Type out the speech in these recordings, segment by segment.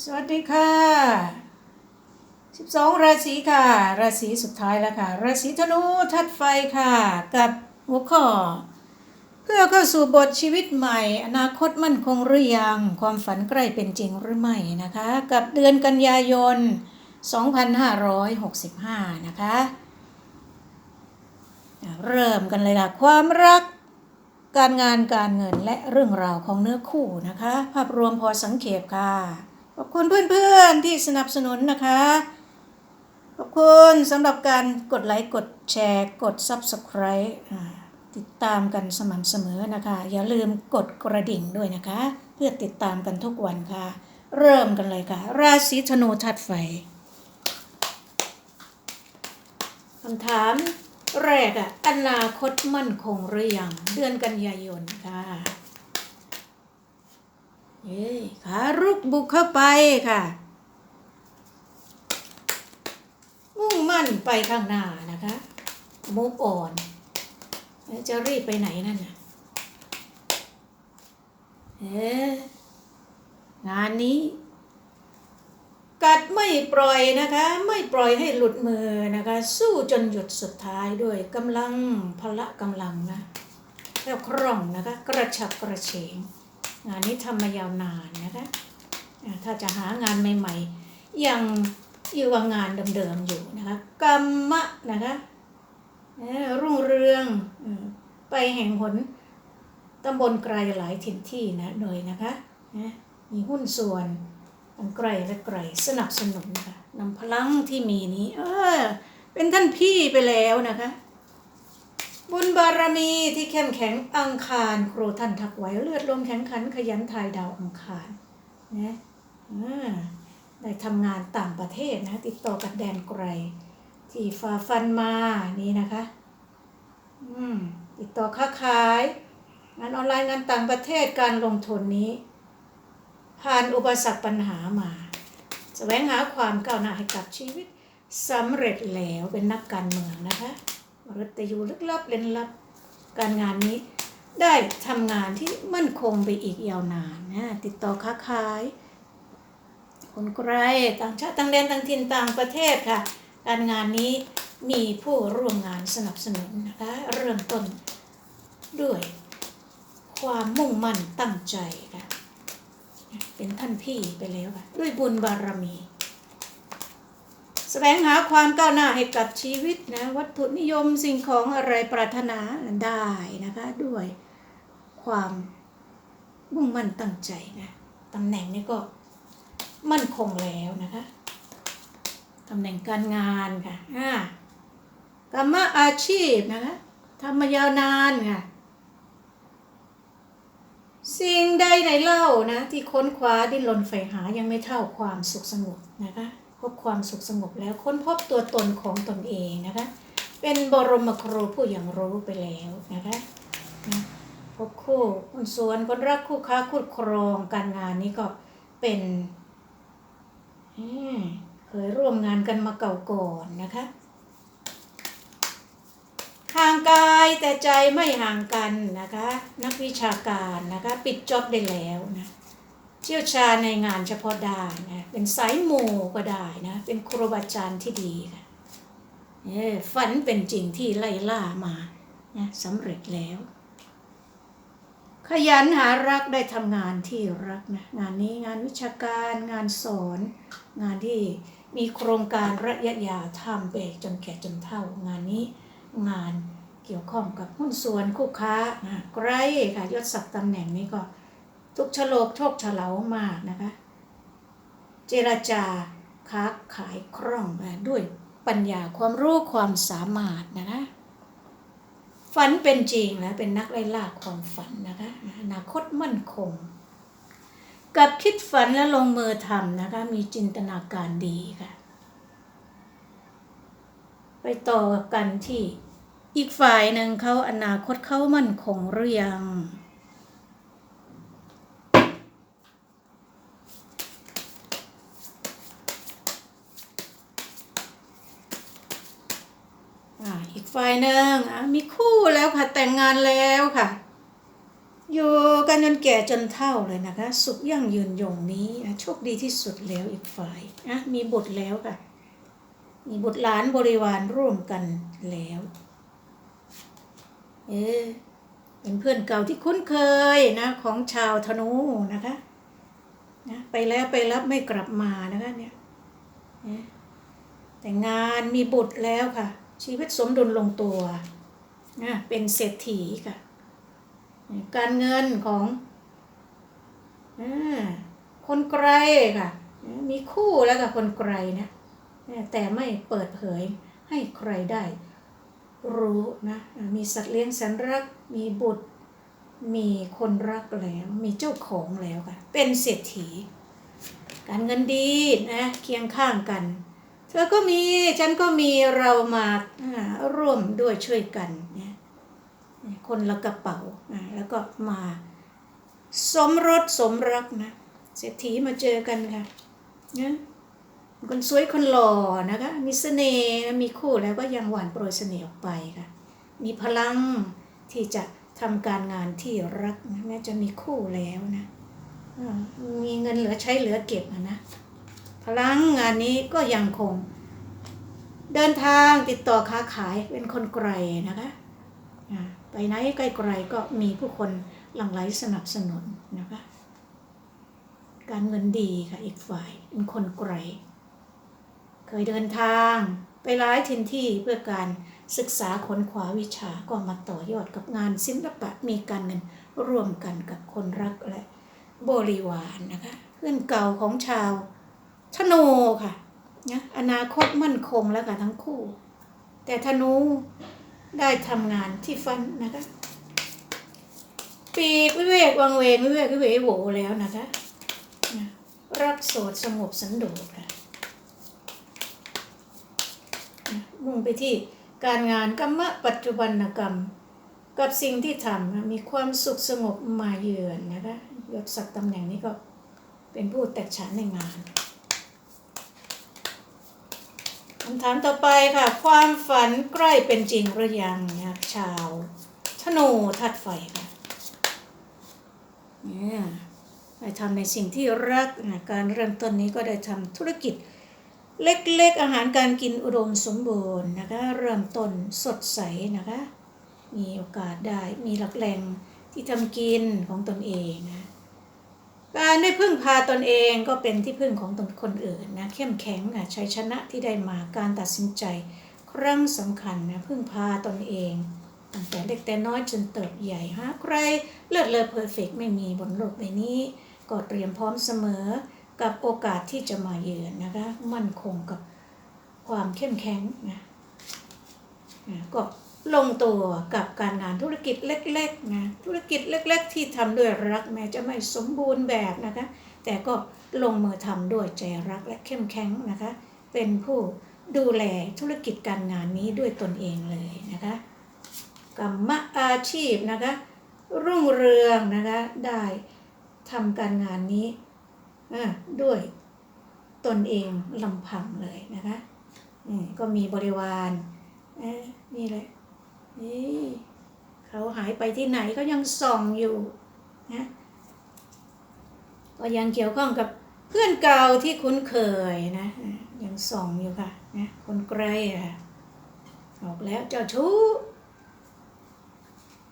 สวัสดีค่ะ 12 ราศีค่ะ ราศีสุดท้ายแล้วค่ะ ราศีธนูทัดไฟค่ะ กับหัวข้อ เพื่อเข้าสู่บทชีวิตใหม่ อนาคตมั่นคงหรือยัง ความฝันใกล้เป็นจริงหรือไม่นะคะ กับเดือนกันยายน 2565 นะคะ เริ่มกันเลยค่ะ ความรักการงานการเงินและเรื่องราวของเนื้อคู่นะคะ ภาพรวมพอสังเขปค่ะ ขอบคุณเพื่อนๆที่สนับสนุนนะคะ ขอบคุณสำหรับการกดไลค์ กดแชร์ กด Subscribe ติดตามกันสม่ำเสมอนะคะ อย่าลืมกดกระดิ่งด้วยนะคะ เพื่อติดตามกันทุกวันค่ะ เริ่มกันเลยค่ะ ราศีธนูทัดไฟคำถามแรกอะอนาคตมั่นคงหรือยัง เดือนกันยายนค่ะ เย้ขารุกบุกเข้าไปค่ะ มุ่งมั่นไปข้างหน้านะคะมุกอ่อนแล้วจะรีบไปไหนนั่นน่ะเอ๊งานนี้ กัดไม่ปล่อยนะคะ ไม่ปล่อยให้หลุดมือนะคะ สู้จนหยุดสุดท้ายด้วยกำลังพละกำลังนะแล้วคล่องนะคะ กระฉับกระเฉง งานนี้ทำมายาวนานนะคะถ้าจะหางานใหม่ๆ ยังอยู่กับงานเดิมๆอยู่นะคะกรรมะนะคะรุ่งเรืองไปแห่งหนตำบลไกลหลายถิ่นที่นะโดยนะคะมีหุ้นส่วนทั้งไกลและไกลสนับสนุนนะคะนำพลังที่มีนี้ เออ เป็นท่านพี่ไปแล้วนะคะ บุญบารมีที่เข้มแข็งอังคารครูท่านทักไว้เลือดลมแข็งขันขยันทายดาวอังคารนะอ่าได้ทำงานต่างประเทศนะติดต่อกับแดนไกล ที่ฝ่าฟันมานี่นะคะอืมติดต่อค้าขาย งานออนไลน์งานต่างประเทศการลงทุนนี้ ผ่านอุปสรรคปัญหามาแสวงหาความก้าวหน้าให้กับชีวิตสำเร็จแล้วเป็นนักการเมืองนะคะ รัตยูลึกลับเล่นลับ การงานนี้ได้ทำงานที่มั่นคงไปอีกยาวนานนะติดต่อค้าขาย คนไกลต่างชาติต่างแดนต่างถิ่นต่างประเทศค่ะ การงานนี้มีผู้ร่วมงานสนับสนุนนะคะเริ่มต้นด้วยความมุ่งมั่นตั้งใจค่ะเป็นท่านพี่ไปแล้วค่ะด้วยบุญบารมี แสวงหาความก้าวหน้าให้กับชีวิตนะวัตถุนิยมสิ่งของอะไรปรารถนาได้นะคะด้วยความมุ่งมั่นตั้งใจนะตำแหน่งนี้ก็มั่นคงแล้วนะคะตำแหน่งการงานค่ะอ่ากรรมอาชีพนะคะทำมายาวนานค่ะสิ่งใดในเล่านะที่ค้นคว้าดิ้นรนใฝ่หายังไม่เท่าความสุขสงบนะคะ พบความสุขสงบแล้วค้นพบตัวตนของตนเองนะคะ เป็นบรมครูผู้อย่างรู้ไปแล้วนะคะพบคู่คนสวนคนรักคู่ค้าคู่ครองการงานนี้ก็เป็นเคยร่วมงานกันมาเก่าก่อนนะคะห่างกายแต่ใจไม่ห่างกันนะคะ นักวิชาการนะคะ ปิดจ็อบได้แล้วนะ เชี่ยวชาญในงานเฉพาะด้านนะเป็นสายมูก็ได้นะเป็นครูบาอาจารย์ที่ดีค่ะเออฝันเป็นจริงที่ไล่ล่ามานะสำเร็จแล้ว ขยันหารักได้ทำงานที่รักนะงานนี้งานวิชาการงานสอน งานที่มีโครงการระยะยาวทำไปจนแก่จนเฒ่า งานนี้งานเกี่ยวข้องกับหุ้นส่วนคู่ค้านะไกลค่ะยศศักดิ์ตำแหน่งนี้ก็ ทุกฉลกโชคเฉลามากนะคะ เจรจาค้าขายคล่องด้วยปัญญาความรู้ความสามารถนะคะ ฝันเป็นจริงนะเป็นนักไล่ล่าความฝันนะคะอนาคตมั่นคง กับคิดฝันและลงมือทำนะคะ มีจินตนาการดีค่ะ ไปต่อกันที่อีกฝ่ายหนึ่งเขาอนาคตเขามั่นคงหรือยัง อ่าอีกฝ่าย หนึ่งอะมีคู่แล้วค่ะแต่งงานแล้วค่ะ อยู่กันจนแก่จนเฒ่าเลยนะคะ สุขยั่งยืนยงนี้นะโชคดีที่สุดแล้วอีกฝ่ายนะมีบุตรแล้วค่ะ มีบุตรหลานบริวารร่วมกันแล้วเออเป็นเพื่อนเก่าที่คุ้นเคยนะของชาวธนูนะคะนะไปแล้วไปรับไม่กลับมานะคะเนี่ยแต่งงานมีบุตรแล้วค่ะ ชีวิตสมดุลลงตัวนะเป็นเศรษฐีค่ะ การเงินของอคนไกลค่ะ มีคู่แล้วกับคนไกลนะแต่ไม่เปิดเผยให้ใครได้รู้นะมีสัตว์เลี้ยงแสนรัก มีบุตร มีคนรักแล้ว มีเจ้าของแล้วค่ะ เป็นเศรษฐี การเงินดีนะเคียงข้างกัน เธอก็มี ฉันก็มีเรามาอ่าร่วมด้วยช่วยกันนะคนละกระเป๋าอ่าแล้วก็มาสมรสสมรักนะเศรษฐีมาเจอกันค่ะนะคนสวยคนหล่อนะคะ มีเสน่ห์มีคู่แล้วก็ยังหวานโปรยเสน่ห์ออกไปค่ะ มีพลังที่จะทำการงานที่รักนะแม้จะมีคู่แล้วนะมีเงินเหลือใช้เหลือเก็บนะ พลังงานนี้ก็ยังคง เดินทางติดต่อค้าขายเป็นคนไกลนะคะไปไหนใกล้ๆก็มีผู้คนหลั่งไหลสนับสนุนนะคะการเงินดีค่ะอีกฝ่ายเป็นคนไกล เคยเดินทางไปหลายทินที่เพื่อการศึกษาค้นคว้าวิชาก็มาต่อยอดกับงานศิลปะมีการเงินร่วมกันกับคนรักและบริวารนะคะเพื่อนเก่าของชาว ธนูค่ะนะอนาคตมั่นคงแล้วกันทั้งคู่ แต่ธนูได้ทำงานที่ฟันนะคะปีกวิเวกวังเวงวิเวกวิเวโหวแล้วนะคะนะรักโสดสงบสันโดษค่ะนะมุ่งไปที่การงานกรรมะปัจจุบันกรรม กับสิ่งที่ทำมีความสุขสงบมาเยือนนะคะยศศักดิ์ตำแหน่งนี้ก็เป็นผู้แตกฉานในงาน คำถามต่อไปค่ะ ความฝันใกล้เป็นจริงหรือยังนะชาวธนูทัดไฟค่ะเนี่ยได้ทำในสิ่งที่รักนะการเริ่มต้นนี้ก็ได้ทำธุรกิจ เล็กๆอาหารการกินอุดมสมบูรณ์นะคะ เริ่มต้นสดใสนะคะ มีโอกาสได้มีหลักแหล่งที่ทำกินของตนเองนะ การได้พึ่งพาตนเองก็เป็นที่พึ่งของตนคนอื่นนะเข้มแข็งนะชัยชนะที่ได้มาการตัดสินใจ ครั้งสำคัญนะพึ่งพาตนเองตั้งแต่เล็กแต่น้อยจนเติบใหญ่หาใครเลิศเลอเพอร์เฟกไม่มีบนโลกใบนี้ ก็เตรียมพร้อมเสมอกับโอกาสที่จะมาเยือนนะคะมั่นคงกับความเข้มแข็งนะนะก็ ลงตัวกับการงานธุรกิจเล็กๆนะธุรกิจเล็ก ๆ ที่ทำด้วยรักแม้จะไม่สมบูรณ์แบบนะคะ แต่ก็ลงมือทำด้วยใจรักและเข้มแข็งนะคะ เป็นผู้ดูแลธุรกิจการงานนี้ด้วยตนเองเลยนะคะกรรมอาชีพนะคะ รุ่งเรืองนะคะได้ทำการงานนี้อ่าด้วยตนเองลำพังเลยนะคะก็มีบริวารเอ๊ะนี่แหละ นี่เขาหายไปที่ไหนก็ยังส่องอยู่นะก็ยังเกี่ยวข้องกับเพื่อนเก่าที่คุ้นเคยนะยังส่องอยู่ค่ะนะคนไกลอะออกแล้วเจ้าชู้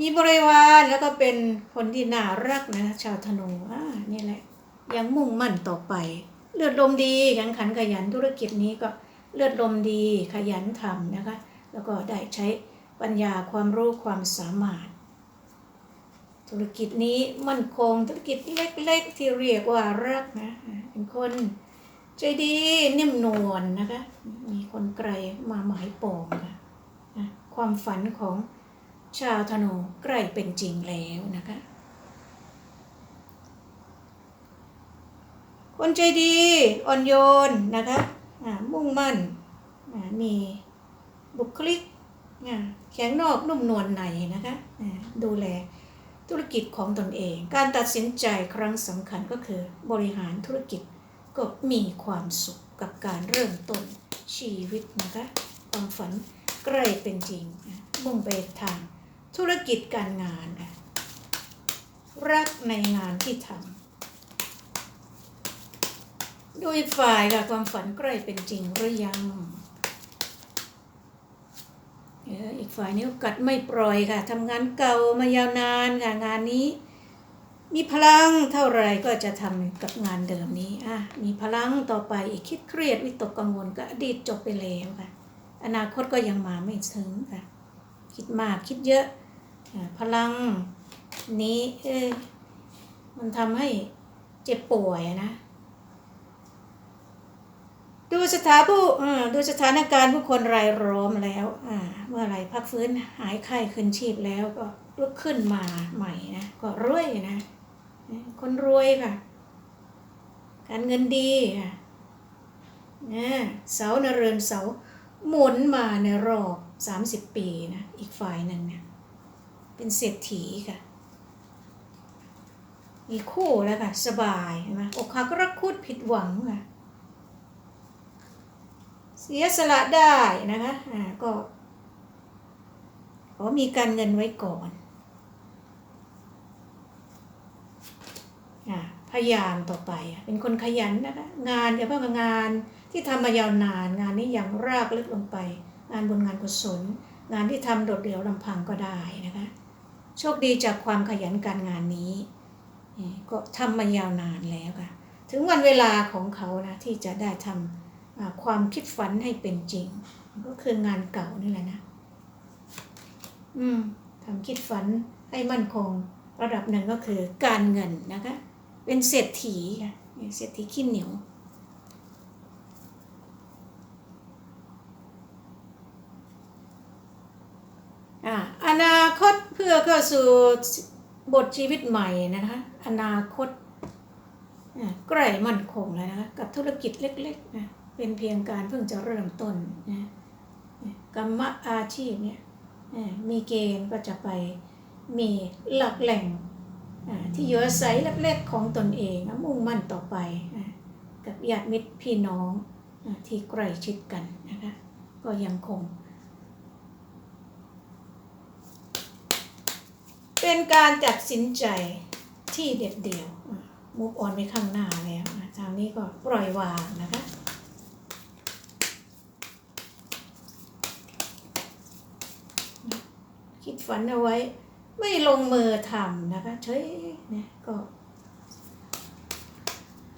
มีบริวารแล้วก็เป็นคนที่น่ารักนะ ชาวธนูอ่านี่แหละ ยังมุ่งมั่นต่อไป เลือดลมดีแข็งขันขยันธุรกิจนี้ก็เลือดลมดีขยันทำนะคะ แล้วก็ได้ใช้ ปัญญาความรู้ความสามารถ ธุรกิจนี้มั่นคงธุรกิจเล็กๆ ที่เรียกว่ารักนะเป็นคนใจดีนิ่มนวลนะคะ มีคนไกลมาหมายปองค่ะนะความฝันของชาวธนูใกล้เป็นจริงแล้วนะคะ คนใจดี อ่อนโยนนะคะ มุ่งมั่น มีบุคลิก แข็งนอกนุ่มนวลในนะคะดูแลธุรกิจของตนเอง การตัดสินใจครั้งสำคัญก็คือบริหารธุรกิจก็มีความสุขกับการเริ่มต้นชีวิตนะคะความฝันใกล้เป็นจริงมุ่งไปทางธุรกิจการงาน รักในงานที่ทำโดยฝ่ายค่ะความฝันใกล้เป็นจริงหรือยัง อีกฝ่ายนี้กัดไม่ปล่อยค่ะทำงานเก่ามายาวนานค่ะงานนี้ มีพลังเท่าไรก็จะทำกับงานเดิมนี้อะมีพลังต่อไปอีกคิดเครียดวิตกกังวลก็อดีตจบไปแล้วค่ะ อนาคตก็ยังมาไม่ถึงค่ะ คิดมากคิดเยอะพลังนี้เอ้ยมันทำให้เจ็บป่วยนะ ดูสถาผู้ดูสถานการณ์ผู้คนรายล้อมแล้วเมื่อไรพักฟื้นหายไข้คืนชีพแล้วก็ลุกขึ้นมาใหม่นะก็รวยนะคนรวยค่ะ การเงินดีค่ะนะเสาในเรือนเสาหมุนมาในรอบสามสิบปีนะอีกฝ่ายหนึ่งเนี่ยเป็นเศรษฐีค่ะ มีคู่แล้วค่ะ สบายใช่ไหมอกหักรักคุดผิดหวังค่ะ เสียสละได้นะคะอ่าก็ขอมีการเงินไว้ก่อนอ่าพยายามต่อไปอะเป็นคนขยันนะคะงานเดี๋ยวเพิ่งงานที่ทำมายาวนานงานนี้อย่างรากลึกลงไป งานบนงานกุศล งานที่ทำโดดเดี่ยวลำพังก็ได้นะคะโชคดีจากความขยันการงานนี้ ก็ทำมายาวนานแล้วค่ะ ถึงวันเวลาของเขานะที่จะได้ทำ ความคิดฝันให้เป็นจริง ก็คืองานเก่านี่แหละนะ อืมทำคิดฝันให้มั่นคงระดับหนึ่งก็คือการเงินนะคะ เป็นเศรษฐีค่ะเศรษฐีขี้เหนียวอานาคตเพื่อเข้าสู่บทชีวิตใหม่นะคะ อนาคตอ่าใกล้มั่นคงแล้วนะคะ กับธุรกิจเล็กๆนะ เป็นเพียงการเพิ่งจะเริ่มต้นนะกรรมอาชีพเนี่ยมีเกณฑ์ก็จะไปมีหลักแหล่งที่อยู่อาศัยเล็กๆของตนเองนะมุ่งมั่นต่อไปกับญาติมิตรพี่น้องที่ใกล้ชิดกันนะคะก็ยังคง เป็นการตัดสินใจที่เด็ดเดี่ยวมุกออนไปข้างหน้าแล้วทางนี้ก็ปล่อยวางนะคะ คิดฝันเอาไว้ ไม่ลงมือทำนะคะเฉยนะก็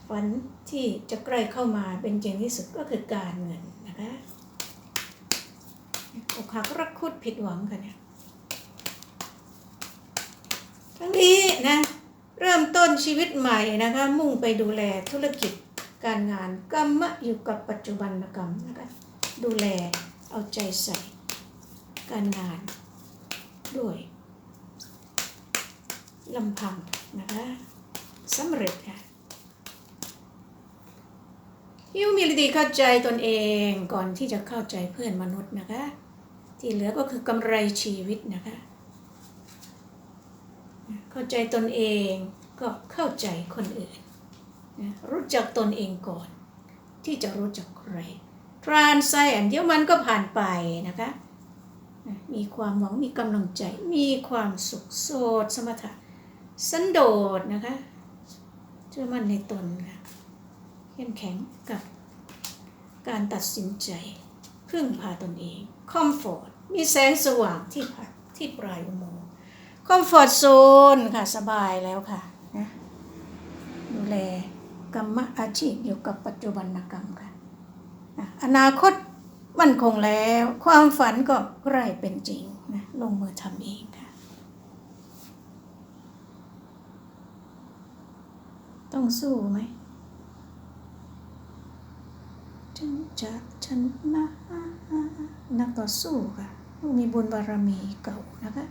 ฝันที่จะใกล้เข้ามาเป็นจริงที่สุดก็คือการเงินนะคะอกหักรักคุดผิดหวังกันเนี่ยทั้งนี้นะ เริ่มต้นชีวิตใหม่นะคะ มุ่งไปดูแลธุรกิจการงานกรรมะอยู่กับปัจจุบันกรรมนะคะดูแลเอาใจใส่การงาน ด้วยลำพังนะคะสำเร็จค่ะฮิวมิลิตีเข้าใจตนเองก่อนที่จะเข้าใจเพื่อนมนุษย์นะคะ ที่เหลือก็คือกำไรชีวิตนะคะ เข้าใจตนเองก็เข้าใจคนอื่นนะรู้จักตนเองก่อน ที่จะรู้จักใคร ทรานไซแอนเดี๋ยวมันก็ผ่านไปนะคะนะ มีความหวังมีกำลังใจ มีความสุขโสดสมถะสันโดษนะคะเชื่อมั่นในตนค่ะเข้มแข็งกับการตัดสินใจพึ่งพาตนเองคอมฟอร์ตมีแสงสว่างที่ผ่าที่ปลายอุโมงค์คอมฟอร์ตโซนค่ะสบายแล้วค่ะนะดูแลกรรมอาชีพอยู่กับปัจจุบันกรรมค่ะอนาคต มั่นคงแล้ว ความฝันก็ใกล้เป็นจริงนะลงมือทำเองค่ะ ต้องสู้ไหมจึงจะชนะนักต่อสู้ค่ะ มีบุญบารมีเก่านะคะ